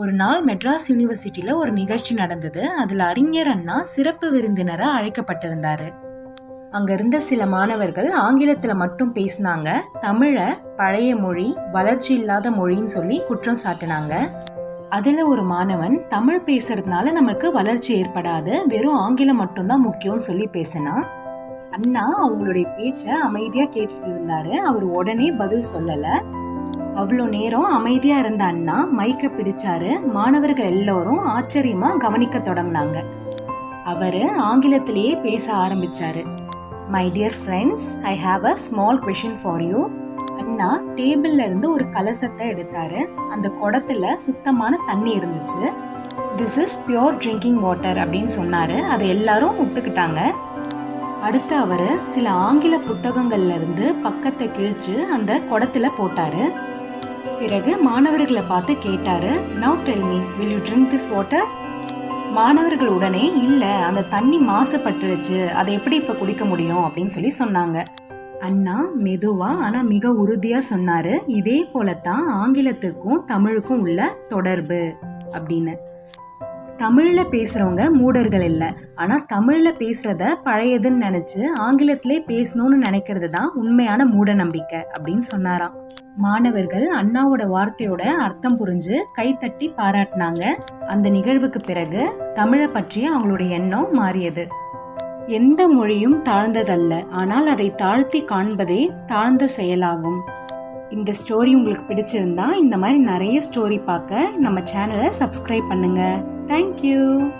ஒரு நாள் மெட்ராஸ் யூனிவர்சிட்டியில ஒரு நிகழ்ச்சி நடந்தது. அதுல அறிஞர் அண்ணா சிறப்பு விருந்தினராக அழைக்கப்பட்டிருந்தாரு. அங்க இருந்த சில மாணவர்கள் ஆங்கிலத்துல மட்டும் பேசினாங்க. தமிழ பழைய மொழி வளர்ச்சி இல்லாத மொழின்னு சொல்லி குற்றம் சாட்டினாங்க. அதுல ஒரு மாணவன் தமிழ் பேசுறதுனால நமக்கு வளர்ச்சி ஏற்படாது. வெறும் ஆங்கிலம் மட்டும்தான் முக்கியம்னு சொல்லி பேசினான். அண்ணா அவங்களுடைய பேச்ச அமைதியா கேட்டுட்டு இருந்தாரு. அவர் உடனே பதில் சொல்லலை. அவ்வளோ நேரம் அமைதியாக இருந்த அண்ணா மைக்கை பிடிச்சாரு. மாணவர்கள் எல்லோரும் ஆச்சரியமாக கவனிக்க தொடங்கினாங்க. அவர் ஆங்கிலத்திலேயே பேச ஆரம்பிச்சாரு. My dear friends I have a small question for you அண்ணா டேபிள்ல இருந்து ஒரு கலசத்தை எடுத்தாரு. அந்த குடத்துல சுத்தமான தண்ணி இருந்துச்சு. This is pure drinking water அப்படின்னு சொன்னாரு. அதை எல்லாரும் ஒத்துக்கிட்டாங்க. அடுத்து அவர் சில ஆங்கில புத்தகங்கள்ல இருந்து பக்கத்தை கிழிச்சு அந்த குடத்துல போட்டாரு. பிறகு மாணவர்களை பார்த்து கேட்டாரு. Now tell me will you drink this water மாணவர்கள் உடனே இல்லை அந்த தண்ணி மாசுபட்டுடுச்சு. அதை எப்படி இப்போ குடிக்க முடியும்? அப்படின்னு சொல்லி சொன்னாங்க. அண்ணா மெதுவா ஆனா மிக உறுதியா சொன்னாரு. இதே போலத்தான் ஆங்கிலத்துக்கும் தமிழுக்கும் உள்ள தொடர்பு அப்படின்னு. தமிழ்ல பேசுறவங்க மூடர்கள் இல்லை. ஆனா தமிழ்ல பேசுறத பழையதுன்னு நினைச்சு ஆங்கிலத்திலே பேசணும்னு நினைக்கிறது தான் உண்மையான மூட நம்பிக்கை அப்படின்னு சொன்னாராம். மாணவர்கள் அண்ணாவோட வார்த்தையோட அர்த்தம் புரிஞ்சு கைத்தட்டி பாராட்டினாங்க. அந்த நிகழ்வுக்கு பிறகு தமிழை பற்றிய அவங்களுடைய எண்ணம் மாறியது. எந்த மொழியும் தாழ்ந்ததல்ல ஆனால் அதை தாழ்த்தி காண்பதே தாழ்ந்த செயலாகும். இந்த ஸ்டோரி உங்களுக்கு பிடிச்சிருந்தா இந்த மாதிரி நிறைய ஸ்டோரி பார்க்க நம்ம சேனலை சப்ஸ்கிரைப் பண்ணுங்க. தேங்க்யூ